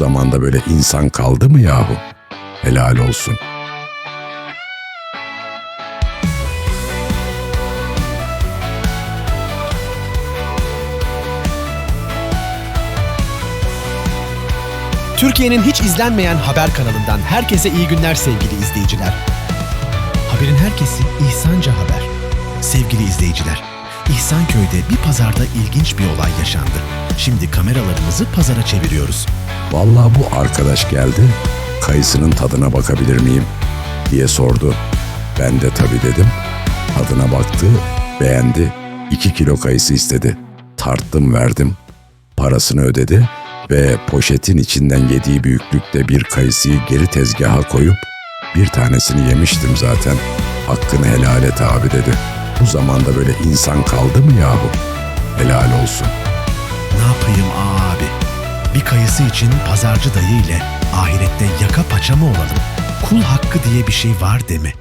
zamanda böyle insan kaldı mı yahu? Helal olsun. Türkiye'nin hiç izlenmeyen haber kanalından herkese iyi günler sevgili izleyiciler. Haberin herkesi İhsanca Haber. Sevgili izleyiciler, İhsanköy'de bir pazarda ilginç bir olay yaşandı. Şimdi kameralarımızı pazara çeviriyoruz. Vallahi bu arkadaş geldi, kayısının tadına bakabilir miyim diye sordu. Ben de tabii dedim. Tadına baktı, beğendi. 2 kilo kayısı istedi. Tarttım verdim. Parasını ödedi ve poşetin içinden yediği büyüklükte bir kayısıyı geri tezgaha koyup bir tanesini yemiştim zaten. Hakkını helal et abi dedi. Bu zamanda böyle insan kaldı mı yahu? Helal olsun. Ne yapayım abi? Kayısı için pazarcı dayı ile ahirette yaka paça mı olalım? Kul hakkı diye bir şey var deme.